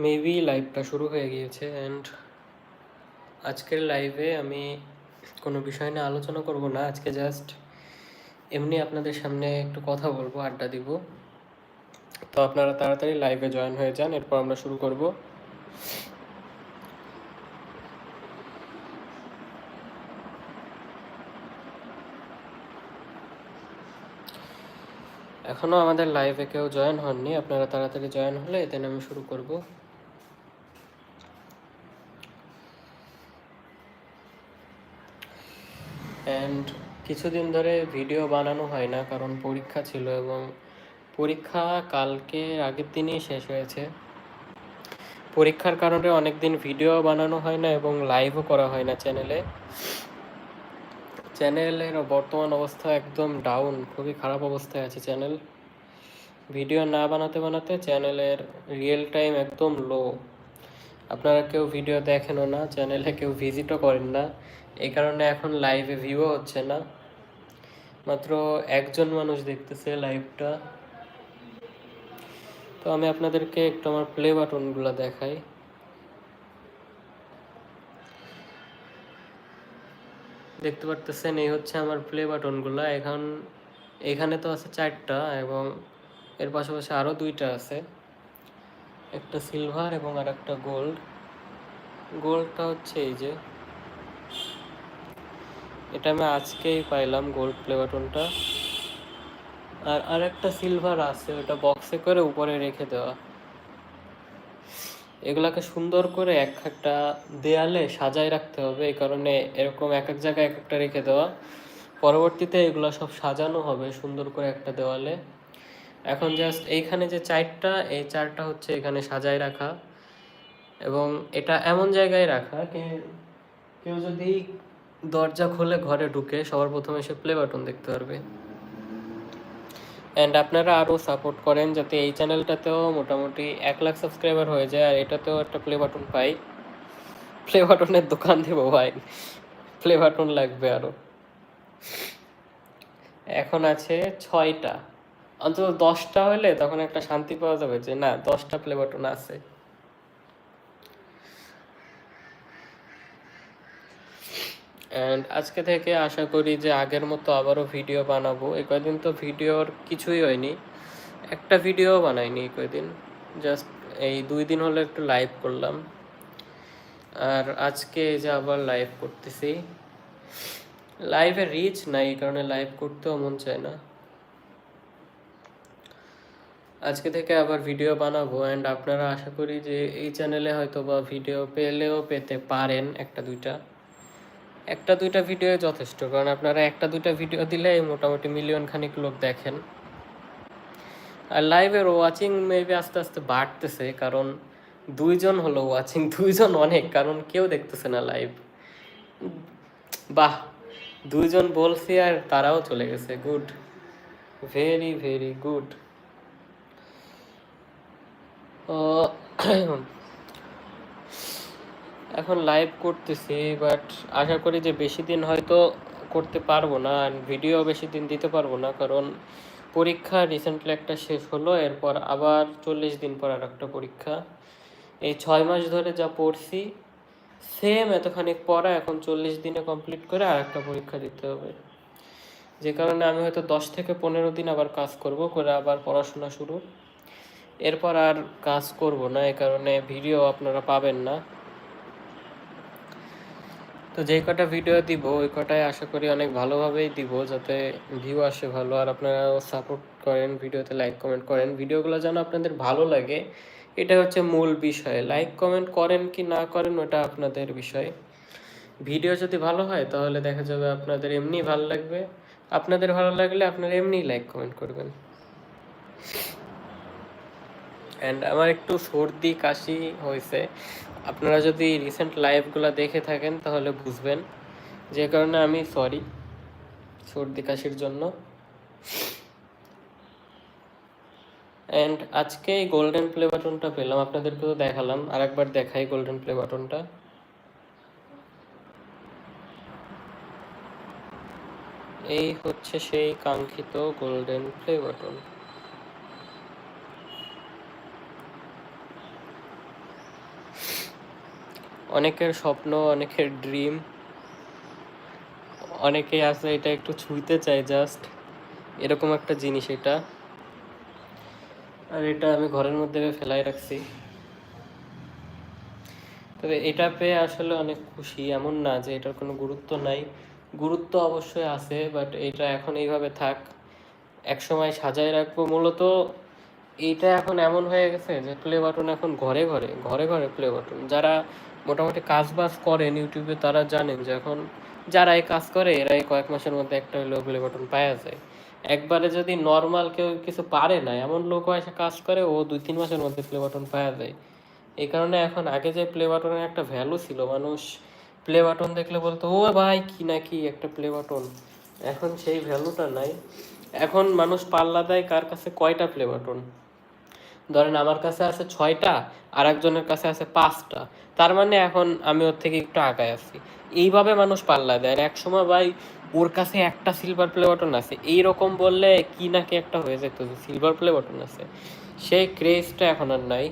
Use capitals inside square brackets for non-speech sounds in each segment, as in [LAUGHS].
Maybe লাইভটা শুরু হয়ে গিয়েছে অ্যান্ড আজকের লাইভে আমি কোনো বিষয় নিয়ে আলোচনা করব না। আজকে জাস্ট এমনি আপনাদের সামনে একটু কথা বলব, আড্ডা দিব। তো আপনারা তাড়াতাড়ি লাইভে জয়েন হয়ে যান, এরপর আমরা শুরু করব। এখনও আমাদের লাইভে কেউ জয়েন হননি, আপনারা তাড়াতাড়ি জয়েন হলে দেন আমি শুরু করব। অ্যান্ড কিছুদিন ধরে ভিডিও বানানো হয় না, কারণ পরীক্ষা ছিল এবং পরীক্ষা কালকে আগের দিনই শেষ হয়েছে। পরীক্ষার কারণে অনেক দিন ভিডিও বানানো হয় না এবং লাইভও করা হয় না চ্যানেলে চ্যানেলের বর্তমান অবস্থা একদম ডাউন খুবই খারাপ অবস্থায় আছে চ্যানেল ভিডিও না বানাতে বানাতে চ্যানেলের রিয়েল টাইম একদম লো আপনারা কেউ ভিডিও দেখেনও না চ্যানেলে কেউ ভিজিটও করেন না। এই কারণে এখন লাইভে ভিউও হচ্ছে না। মাত্র একজন মানুষ দেখতেছে লাইভটা তো আমি আপনাদেরকে একটু আমার প্লে বাটনগুলো দেখাই। দেখতে পারতেছেন, এই হচ্ছে আমার প্লে বাটনগুলো এখন এখানে তো আছে চারটা এবং এর পাশাপাশি আরও দুইটা আছে। একটা সিলভার এবং আর একটা গোল্ড গোল্ডটা হচ্ছে এই যে এটা আমি আজকেই পাইলাম গোল্ড প্লে বাটনটা আর আরেকটা সিলভার আছে, ওটা বক্সে করে উপরে রেখে দেওয়া। এগুলাকে সুন্দর করে এক একটা দেয়ালে সাজায় রাখতে হবে, এই কারণে এরকম এক এক জায়গায় এক একটা রেখে দেওয়া। পরবর্তীতে এগুলো সব সাজানো হবে সুন্দর করে একটা দেওয়ালে। এখন জাস্ট এইখানে যে চারটা এই চারটা হচ্ছে এখানে সাজায় রাখা। এবং এটা এমন জায়গায় রাখা কেউ যদি দরজা খুলে ঘরে ঢুকে সবার প্রথমে সে প্লে বাটন দেখতে পারবে। অ্যান্ড আপনারা আরও সাপোর্ট করেন যাতে এই চ্যানেলটাতেও মোটামুটি এক লাখ সাবস্ক্রাইবার হয়ে যায়, আর এটাতেও একটা প্লে বাটন পাই। প্লে বাটনের দোকান দেবো ভাই। প্লে বাটন লাগবে আরও এখন আছে ছয়টা। অন্তত দশটা হলে তখন একটা শান্তি পাওয়া যাবে যে না, দশটা প্লে বাটন আছে। অ্যান্ড আজকে থেকে আশা করি যে আগের মতো আবারও ভিডিও বানাবো। এই কয়দিন তো ভিডিওর কিছুই হয়নি। একটা ভিডিও বানাইনি এই কয়দিন। জাস্ট এই দুই দিন হলো একটু লাইভ করলাম। আর আজকে যে আবার লাইভ করতেছি। লাইভে রিচ নাই, এই কারণে লাইভ করতেও মন চায় না। আজকে থেকে আবার ভিডিও বানাবো। অ্যান্ড আপনারা আশা করি যে এই চ্যানেলে হয়তো বা ভিডিও পেলেও পেতে পারেন একটা দুইটা। একটা দুইটা ভিডিও যথেষ্ট, কারণ আপনারা একটা দুইটা ভিডিও দিলে মোটামুটি মিলিয়ন খানিক লোক দেখেন। আর লাইভের ওয়াচিং মেবি আস্তে আস্তে বাড়তেছে, কারণ দুইজন হলো ওয়াচিং দুইজন অনেক, কারণ কেউ দেখতেছে না লাইভ বাহ, দুইজন বলছি আর তারাও চলে গেছে গুড ভেরি ভেরি গুড এখন লাইভ করতেছি বাট আশা করি যে বেশি দিন হয়তো করতে পারব না ভিডিও বেশি দিন দিতে পারব না, কারণ পরীক্ষা রিসেন্টলি একটা শেষ হলো, এরপর আবার চল্লিশ দিন পর আর একটা পরীক্ষা। এই ছয় মাস ধরে যা পড়ছি সেম এতখানি পড়া, এখন চল্লিশ দিনে কমপ্লিট করে আর একটা পরীক্ষা দিতে হবে। যে কারণে আমি হয়তো দশ থেকে পনেরো দিন আবার কাজ করব, করে আবার পড়াশোনা শুরু। এরপর আর কাজ করব না এই কারণে ভিডিও আপনারা পাবেন না। তো যেই কটা ভিডিও দিব, ওই কটাই আশা করি অনেক ভালোভাবেই দিব, যাতে ভিউ আসে ভালো। আর আপনারা সাপোর্ট করেন ভিডিওতে লাইক কমেন্ট করেন। ভিডিওগুলো যেন আপনাদের ভালো লাগে, এটা হচ্ছে মূল বিষয়। লাইক কমেন্ট করেন কি না করেন, ওটা আপনাদের বিষয়। ভিডিও যদি ভালো হয়, তাহলে দেখা যাবে আপনাদের এমনি ভালো লাগবে। আপনাদের ভালো লাগলে আপনারা এমনি লাইক কমেন্ট করবেন। অ্যান্ড আমার একটু সর্দি, কাশি হয়েছে। আপনারা যদি রিসেন্ট লাইভগুলো দেখে থাকেন, তাহলে বুঝবেন। যে কারণে আমি সরি সর্দি কাশির জন্য। অ্যান্ড আজকে এই গোল্ডেন প্লে বাটনটা পেলাম আপনাদেরকে তো দেখালাম। আর একবার দেখাই গোল্ডেন প্লে বাটনটা এই হচ্ছে সেই কাঙ্ক্ষিত গোল্ডেন প্লে বাটন অনেকের স্বপ্ন, অনেকের ড্রিম অনেকেই আছে এটা একটু ছুঁইতে চায় জাস্ট এরকম একটা জিনিস এটা। আর এটা আমি ঘরের মধ্যে ফেলাই রাখছি। তবে এটা পেয়ে আসলে অনেক খুশি, এমন না যে এটার কোনো গুরুত্ব নাই। গুরুত্ব অবশ্যই আছে বাট এটা এখন এইভাবে থাক। এক সময় সাজায় রাখব। মূলত এইটা এখন এমন হয়ে গেছে যে প্লে বাটন এখন ঘরে ঘরে ঘরে ঘরে প্লে বাটন যারা মোটামুটি কাজ বাজ করেন ইউটিউবে তারা জানেন যে এখন যারা এই কাজ করে এরা এই কয়েক মাসের মধ্যে একটা হলেও প্লে বাটন পাওয়া যায়। একবারে যদি নর্মাল কেউ কিছু পারে না, এমন লোক এসে কাজ করে, ও দুই তিন মাসের মধ্যে প্লে বাটন পাওয়া যায়। এই কারণে এখন আগে যে প্লে বাটনের একটা ভ্যালু ছিল, মানুষ প্লে বাটন দেখলে বলতো, ও ভাই, কি না কি একটা প্লে বাটন এখন সেই ভ্যালুটা নাই। এখন মানুষ পাল্লা দেয় কার কাছে কয়টা প্লে বাটন ধরেন আমার কাছে আছে ছয়টা আর একজনের কাছে আছে পাঁচটা। তার মানে এখন আমি ওর থেকে একটু আগায় আছি। এইভাবে মানুষ পাল্লা দেয়। আর একসময় ভাই, ওর কাছে একটা সিলভার প্লে বটন আছে। এইরকম বললে কি না কি একটা হয়ে যেত সিলভার প্লে বটন আছে। সেই ক্রেজটা এখন আর নাই।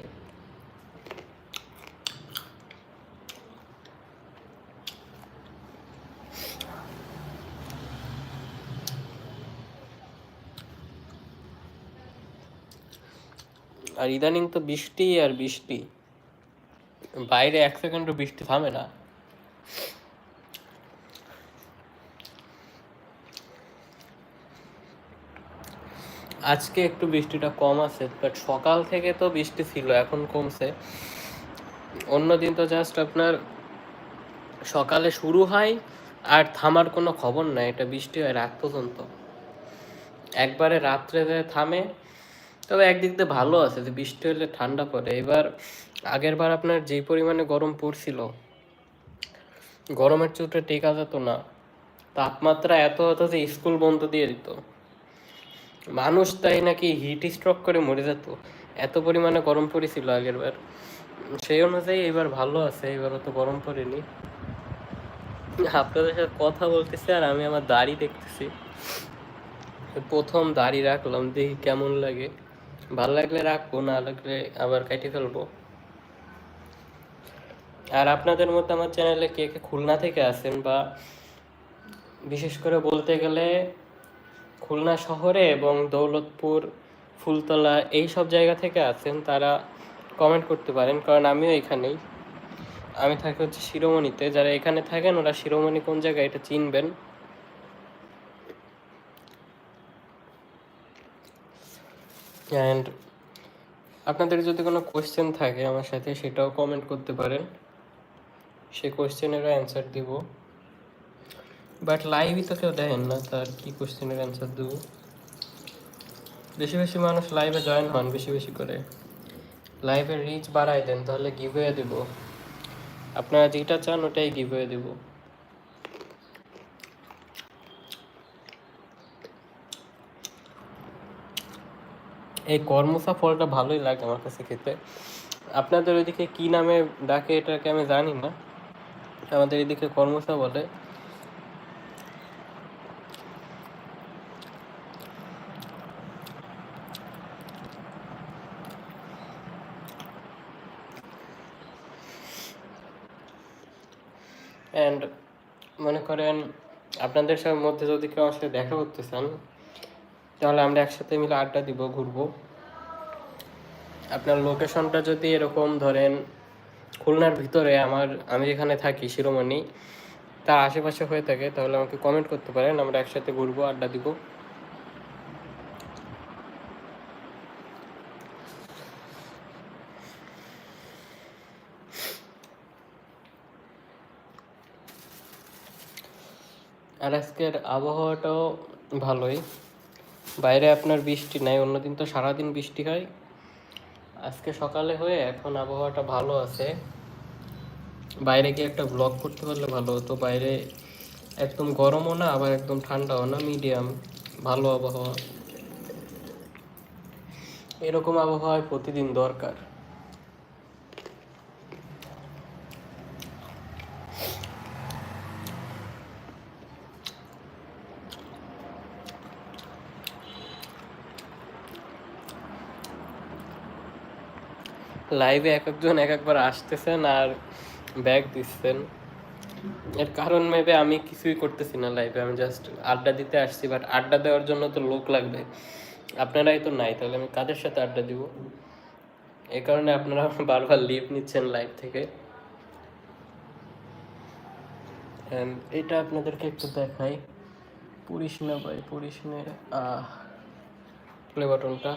আর ইদানিং তো বৃষ্টি আর বৃষ্টি। বাইরে এক সেকেন্ডও বৃষ্টি থামে না। আজকে একটু বৃষ্টিটা কম আছে বাট সকাল থেকে তো বৃষ্টি ছিল, এখন কমছে। অন্যদিন তো জাস্ট আপনার সকালে শুরু হয় আর থামার কোনো খবর নাই, এটা বৃষ্টি হয় রাত পর্যন্ত। একবারে রাত্রে থামে তবে একদিক দিয়ে ভালো আছে যে বৃষ্টি হলে ঠান্ডা পড়ে। এবার আগের বার আপনার যেই পরিমাণে গরম পড়ছিল, গরমের চোটে টেকা যেত না, তাপমাত্রা এত হতো যে স্কুল বন্ধ দিয়ে দিত। মানুষ তাই নাকি হিট স্ট্রোক করে মরে যেত, এত পরিমাণে গরম পড়েছিল আগের বার। সেই অনুযায়ী এবার ভালো আছে এবার অত গরম পড়েনি। আপনাদের সাথে কথা বলতেছি আর আমি আমার দাড়ি দেখতেছি। প্রথম দাড়ি রাখলাম, দেখি কেমন লাগে। ভালো লাগলে রাখব, না লাগলে আবার কেটে ফেলব। আর আপনাদের মধ্যে আমার চ্যানেলে কে কে খুলনা থেকে আসেন বা বিশেষ করে বলতে গেলে খুলনা শহরে এবং দৌলতপুর, ফুলতলা এই সব জায়গা থেকে আছেন, তারা কমেন্ট করতে পারেন, কারণ আমিও এখানেই। আমি থাকি হচ্ছে শিরোমণিতে, যারা এখানে থাকেন ওরা শিরোমণি কোন জায়গায় এটা চিনবেন। অ্যান্ড আপনাদের যদি কোনো কোয়েশ্চেন থাকে আমার সাথে, সেটাও কমেন্ট করতে পারেন। সে কোয়েশ্চেনেরও অ্যান্সার দিব। বাট লাইভই তো কেউ দেখেন না, তার কি কোয়েশ্চেনের অ্যান্সার দেবো? বেশি বেশি মানুষ লাইভে জয়েন হন, বেশি বেশি করে। লাইভে রিচ বাড়াই দেন, তাহলে গিভ হয়ে দেবো। আপনারা যেটা চান, ওটাই গিভ হয়ে দেবো। এই কর্মসা ফলটা ভালোই লাগে আমার কাছে খেতে। আপনাদের ওইদিকে কি নামে ডাকে এটাকে আমি জানি না। আমাদের এদিকে কর্মসা বলে। মনে করেন আপনাদের সব মধ্যে যদি কেউ সাথে দেখা করতে চান তাহলে আমরা একসাথে মিলে আড্ডা দিব, ঘুরবো। আপনার লোকেশনটা যদি এরকম ধরেন খুলনার ভিতরে, আমার, আমি যেখানে থাকি, শিরোমণি, তার আশেপাশে হয়ে থাকে, তাহলে আমাকে কমেন্ট করতে পারেন, আমরা একসাথে ঘুরবো, আড্ডা দিব। আর আজকের আবহাওয়াটাও ভালোই। বাইরে আপনার বৃষ্টি নাই, অন্যদিন তো সারাদিন বৃষ্টি হয়। আজকে সকালে হয়ে এখন আবহাওয়াটা ভালো আছে। বাইরে গিয়ে একটা ব্লগ করতে পারলে ভালো হতো। বাইরে একদম গরমও না, আবার একদম ঠান্ডাও না মিডিয়াম ভালো আবহাওয়া। এরকম আবহাওয়ায় প্রতিদিন দরকার। লাইভে এক একজন এক একবার আসতেছেন আর ব্যাগ দিচ্ছেন। এর কারণ মেবে আমি কিছুই করতেছি না লাইভে আমি জাস্ট আড্ডা দিতে আসছি বাট আড্ডা দেওয়ার জন্য তো লোক লাগবে। আপনারাই তো নাই, তাহলে আমি কাদের সাথে আড্ডা দিব? এই কারণে আপনারা [LAUGHS] বারবার লিভ নিচ্ছেন লাইভ থেকে। এটা আপনাদেরকে একটু দেখাই। পড়িস না ভাই, পড়িস না। প্লে বাটনটা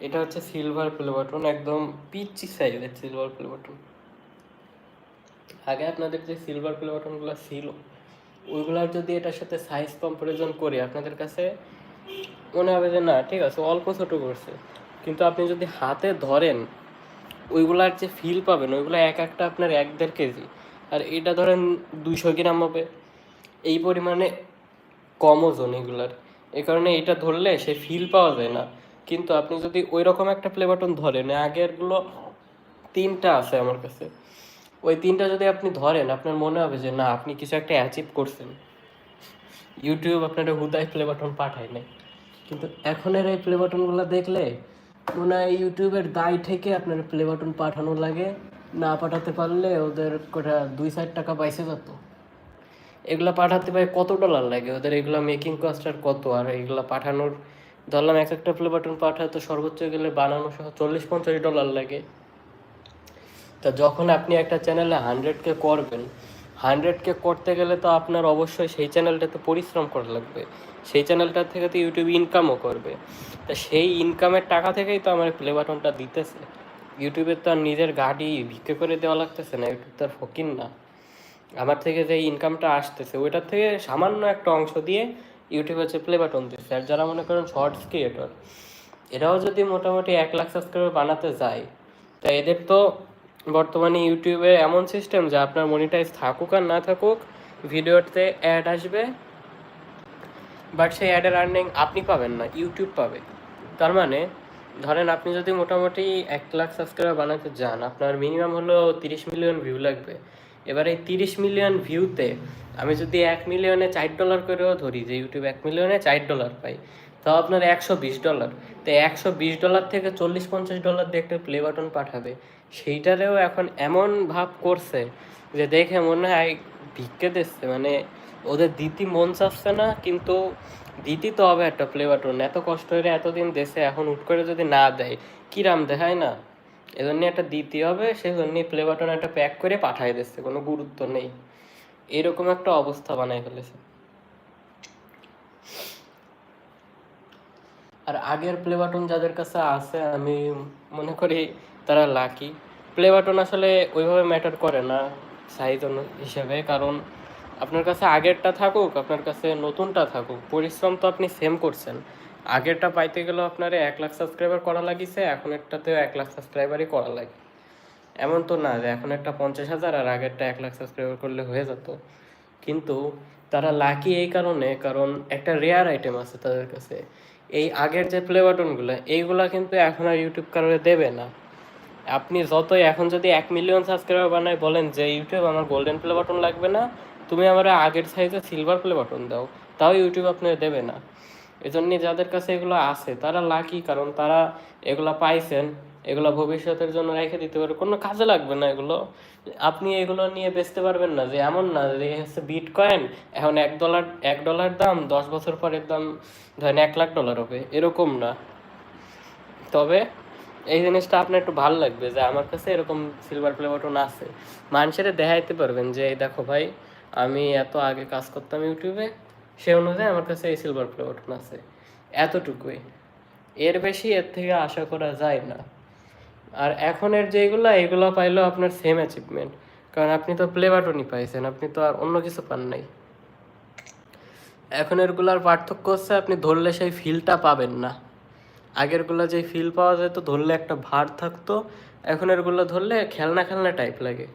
এটা হচ্ছে সিলভার প্লে বাটন একদম পিচি সাইজের সিলভার প্লে বাটন আগে আপনাদের যে সিলভার প্লে বাটনগুলো ছিল, ওইগুলার যদি এটার সাথে সাইজ কম্পারিজন করি, আপনাদের কাছে মনে হবে যে না, ঠিক আছে, অল্প ছোট করছে। কিন্তু আপনি যদি হাতে ধরেন, ওইগুলার যে ফিল পাবেন, ওইগুলো এক একটা আপনার এক দেড় কেজি। আর এটা ধরেন দুইশো গ্রাম হবে। এই পরিমাণে কম ওজন এগুলার। এই কারণে এটা ধরলে সে ফিল পাওয়া যায় না। কিন্তু আপনি যদি ওই রকম একটা প্লে বাটন ধরেন, আগেরগুলো তিনটা আছে আমার কাছে। ওই তিনটা যদি আপনি ধরেন, আপনার মনে হবে যে, না, আপনি কিছু একটা অ্যাচিভ করছেন। ইউটিউব আপনার হুদায় প্লে বাটন পাঠায় নাই। কিন্তু এখনের এই প্লে দেখলে মনে হয় ইউটিউবের দায় থেকে আপনার প্লে বাটন পাঠানো লাগে। না পাঠাতে পারলে ওদের কোটা দুই চার টাকা পাইছে যত। এগুলা পাঠাতে পারে কত ডলার লাগে? ওদের এগুলা মেকিং কস্ট আর কত? আর এগুলা পাঠানোর ধরলাম এক একটা প্লে বাটন পাঠাতে সর্বোচ্চ গেলে বানানো সহ চল্লিশ পঞ্চাশ ডলার লাগে। তা যখন আপনি একটা চ্যানেলে হান্ড্রেড কে করবেন হান্ড্রেড কে করতে গেলে তো আপনার অবশ্যই সেই চ্যানেলটাতে পরিশ্রম করা লাগবে। সেই চ্যানেলটার থেকে তো ইউটিউব ইনকামও করবে। তা সেই ইনকামের টাকা থেকেই তো আমার প্লে বাটনটা দিতেছে। ইউটিউবের তো আর নিজের গাড়ি ভিক্ষে করে দেওয়া লাগতেছে না ইউটিউব তো আর ফকির না। আমার থেকে যে ইনকামটা আসতেছে, ওইটার থেকে সামান্য একটা অংশ দিয়ে ইউটিউব হচ্ছে প্লে বাটন দিচ্ছে আর যারা মনে করেন শর্টস ক্রিয়েটর এরাও যদি মোটামুটি এক লাখ সাবস্ক্রাইবার বানাতে যায়, তা এদের তো বর্তমানে ইউটিউবে এমন সিস্টেম যে আপনার মনিটাইজ থাকুক আর না থাকুক, ভিডিওতে অ্যাড আসবে বাট সেই অ্যাডের আর্নিং আপনি পাবেন না ইউটিউব পাবে। তার মানে ধরেন আপনি যদি মোটামুটি এক লাখ সাবস্ক্রাইবার বানাতে যান, আপনার মিনিমাম হলো তিরিশ মিলিয়ন ভিউ লাগবে। এবার এই তিরিশ মিলিয়ন ভিউতে আমি যদি এক মিলিয়নে চার ডলার করেও ধরি, যে ইউটিউব এক মিলিয়নে চার ডলার পাই, তাও আপনার একশো বিশ ডলার তো একশো বিশ ডলার থেকে চল্লিশ পঞ্চাশ ডলার দিয়ে একটা প্লে বাটন পাঠাবে। সেইটারেও এখন এমন ভাব করছে যে দেখে মনে হয় ভিক্ষে দিচ্ছে। মানে ওদের দিতি মন চাচ্ছে না, কিন্তু দিতি তো হবে একটা প্লে বাটন এত কষ্ট করে এতদিন দেশে এখন উঠ করে যদি না দেয়, কিরাম দেখায় না? এজন্য একটা দিতে হবে সেই জন্যই প্লে বাটন একটা প্যাক করে পাঠাই দিচ্ছে, কোনো গুরুত্ব নেই। এরকম একটা অবস্থা বানাই ফেলেছে। আর আগের প্লে বাটন যাদের কাছে আছে, আমি মনে করি তারা লাকি প্লে বাটন আসলে ওইভাবে ম্যাটার করে না সাইজ হিসেবে, কারণ আপনার কাছে আগেরটা থাকুক, আপনার কাছে নতুনটা থাকুক, পরিশ্রম তো আপনি সেম করছেন। আগেরটা পাইতে গেলেও আপনার এক লাখ সাবস্ক্রাইবার করা লাগিছে, এখন একটাতেও এক লাখ সাবস্ক্রাইবারই করা লাগে। এমন তো না যে এখন একটা পঞ্চাশ হাজার আর আগেরটা এক লাখ সাবস্ক্রাইবার করলে হয়ে যেত। কিন্তু তারা লাকি এই কারণে, কারণ একটা রেয়ার আইটেম আছে তাদের কাছে। এই আগের যে প্লে বাটনগুলো এইগুলা কিন্তু এখন আর ইউটিউব কারোর দেবে না। আপনি যতই এখন যদি এক মিলিয়ন সাবস্ক্রাইবার বানায়, বলেন যে ইউটিউব আমার গোল্ডেন প্লে বাটন লাগবে না, তুমি আমার আগের সাইজে সিলভার প্লে বাটন দাও। তাও ইউটিউব আপনি দেবে না। এজন্য যাদের কাছে এগুলো আছে, তারা লাকি কারণ তারা এগুলো পাইছেন, এগুলো ভবিষ্যতের জন্য রেখে দিতে পারে কোনো কাজে লাগবে না এগুলো। আপনি এগুলো নিয়ে বেচতে পারবেন না যে এমন না যে হচ্ছে বিট কয়েন এখন এক ডলার এক ডলার দাম, দশ বছর পরের দাম, ধরেন এক লাখ ডলার হবে, এরকম না। তবে এই জিনিসটা আপনার একটু ভালো লাগবে যে আমার কাছে এরকম সিলভার প্লে বাটন আছে। মানুষের দেখাইতে পারবেন যে দেখো ভাই, আমি এত আগে কাজ করতাম ইউটিউবে সে অনুযায়ী আমার কাছে এই সিলভার প্লে বাটন আছে। এতটুকুই। এর বেশি এর থেকে আশা করা যায় না। আর এখনের যেগুলো এগুলো পাইলেও আপনার সেম অ্যাচিভমেন্ট কারণ আপনি তো প্লে বাটনই পাইছেন, আপনি তো আর অন্য কিছু পান নাই। এখন এরগুলার পার্থক্য হচ্ছে আপনি ধরলে সেই ফিলটা পাবেন না। আগেরগুলো যে ফিল পাওয়া যেত, ধরলে একটা ভার থাকতো। এখন এরগুলো ধরলে খেলনা খেলনা টাইপ লাগে।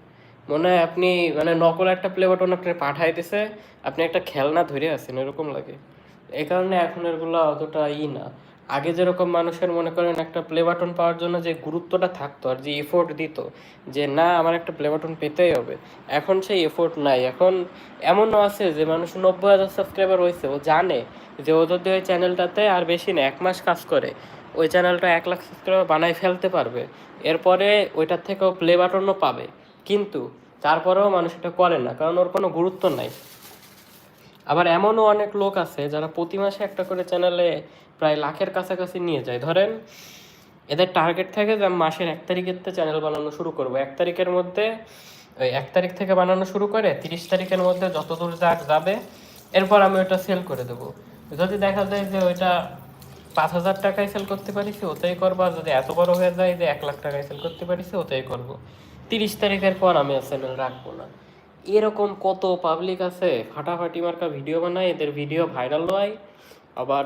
মনে হয় আপনি মানে নকল একটা প্লে বাটন আপনি পাঠাই দিছে, আপনি একটা খেলনা ধরে আছেন, এরকম লাগে। এই কারণে এখন এরগুলো অতটা ই না। আগে যেরকম মানুষের মনে করেন একটা প্লে বাটন পাওয়ার জন্য যে গুরুত্বটা থাকতো আর যে এফোর্ট দিত, যে না, আমার একটা প্লে বাটন পেতেই হবে। এখন সেই এফোর্ট নাই। এখন এমনও আছে যে মানুষ নব্বই হাজার সাবস্ক্রাইবার হয়েছে ও জানে যে ও যদি ওই চ্যানেলটাতে আর বেশি না, এক মাস কাজ করে, ওই চ্যানেলটা এক লাখ সাবস্ক্রাইবার বানায় ফেলতে পারবে। এরপরে ওইটার থেকেও প্লে বাটনও পাবে। কিন্তু তারপরেও মানুষ এটা করে না, কারণ ওর কোনো গুরুত্ব নাই। আবার এমনও অনেক লোক আছে যারা প্রতি মাসে একটা করে চ্যানেলে প্রায় লাখের কাছাকাছি নিয়ে যায়। ধরেন, এদের টার্গেট থাকে যে মাসের এক তারিখের থেকে চ্যানেল বানানো শুরু করব। এক তারিখের মধ্যে, ওই এক তারিখ থেকে বানানো শুরু করে তিরিশ তারিখের মধ্যে যতদূর যাক যাবে, এরপর আমি ওটা সেল করে দেবো। যদি দেখা যায় যে ওইটা পাঁচ হাজার টাকায় সেল করতে পারিস ওটাই করব। আর যদি এত বড় হয়ে যায় যে এক লাখ টাকায় সেল করতে পারিস ওটাই করব। তিরিশ তারিখের পর আমি আর চ্যানেল রাখব না। এরকম কত পাবলিক আছে, ফাটাফাটি মার্কা ভিডিও বানায়, এদের ভিডিও ভাইরাল হয়, আবার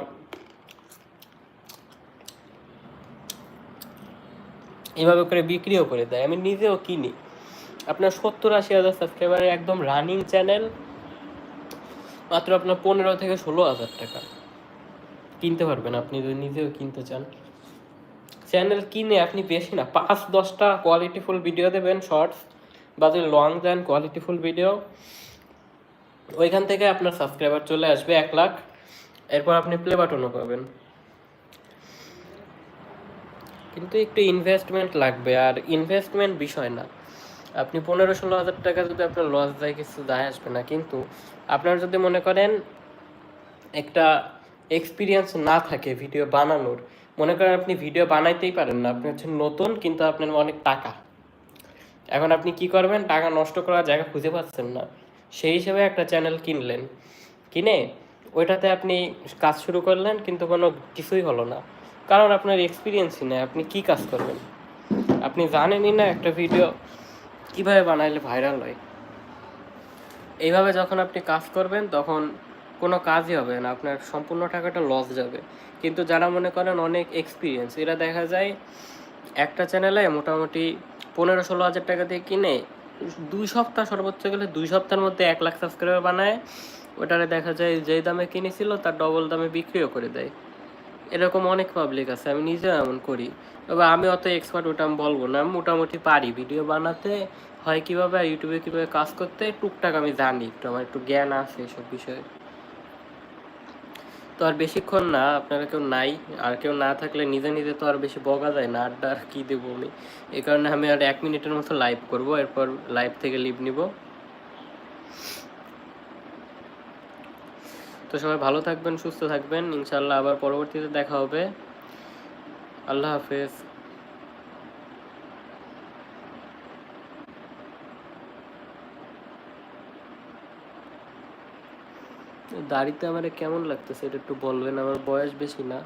এভাবে করে বিক্রিও করে দেয়। আমি নিজেও কিনি। আপনার সত্তর আশি হাজার সাবস্ক্রাইবারের একদম রানিং চ্যানেল মাত্র আপনার পনেরো থেকে ষোলো হাজার টাকা। কিনতে পারবেন, আপনি যদি নিজেও কিনতে চান। চ্যানেল কিনে আপনি বেশি না, পাঁচ দশটা কোয়ালিটিফুল ভিডিও দেবেন শর্টস বা যদি লং দেন কোয়ালিটিফুল ভিডিও ওইখান থেকে আপনার সাবস্ক্রাইবার চলে আসবে এক লাখ। এরপর আপনি প্লে বাটনও পাবেন। কিন্তু একটু ইনভেস্টমেন্ট লাগবে, আর ইনভেস্টমেন্ট বিষয় না। আপনি পনেরো ষোলো হাজার টাকা যদি আপনার লস যায় কিছু দায় আসবে না। কিন্তু আপনার যদি মনে করেন একটা এক্সপিরিয়েন্স না থাকে ভিডিও বানানোর মনে করেন আপনি ভিডিও বানাইতেই পারেন না। আপনি হচ্ছেন নতুন, কিন্তু আপনার অনেক টাকা। এখন আপনি কি করবেন? টাকা নষ্ট করার জায়গা খুঁজে পাচ্ছেন না। সেই হিসেবে একটা চ্যানেল কিনলেন। কিনে ওইটাতে আপনি কাজ শুরু করলেন, কিন্তু কোনো কিছুই হলো না। কারণ আপনার এক্সপিরিয়েন্সই নেই। আপনি কি কাজ করবেন? আপনি জানেনই না একটা ভিডিও কীভাবে বানাইলে ভাইরাল হয়। এইভাবে যখন আপনি কাজ করবেন, তখন কোনো কাজই হবে না। আপনার সম্পূর্ণ টাকাটা লস যাবে। কিন্তু যারা মনে করেন অনেক এক্সপিরিয়েন্স এরা দেখা যায় একটা চ্যানেলে মোটামুটি পনেরো ষোলো হাজার টাকা দিয়ে কিনে দুই সপ্তাহ সর্বোচ্চ গেলে দুই সপ্তাহের মধ্যে এক লাখ সাবস্ক্রাইবার বানায়। ওটারে দেখা যায় যেই দামে কিনেছিল তার ডবল দামে বিক্রিও করে দেয়। এরকম অনেক পাবলিক আছে, আমি নিজেও এমন করি। তবে আমি অত এক্সপার্ট ওটা আমি বলব না, আমি মোটামুটি পারি। ভিডিও বানাতে হয় কীভাবে ইউটিউবে কীভাবে কাজ করতে, টুকটাক আমি জানি। একটু আমার একটু জ্ঞান আছে এসব বিষয়ে। তো আর বেশিক্ষণ না, আপনারা কেউ নাই, আর কেউ না থাকলে নিজে নিজে তো আর বেশি বগা যায় না, আড্ডা আর কী দেবো আমি? এই কারণে আমি আর এক মিনিটের মতো লাইভ করব, এরপর লাইভ থেকে লিভ নিব। তো সবাই ভালো থাকবেন, সুস্থ থাকবেন ইনশাল্লাহ আবার পরবর্তীতে দেখা হবে। আল্লাহ হাফেজ। দাড়িতে আমার কেমন লাগতেছে এটা একটু বলবেন? আমার বয়স বেশি না।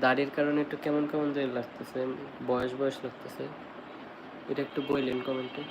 দাড়ির কারণে একটু কেমন কেমন যে লাগতেছে, বয়স বয়স লাগতেছে। এটা একটু বললেন কমেন্টে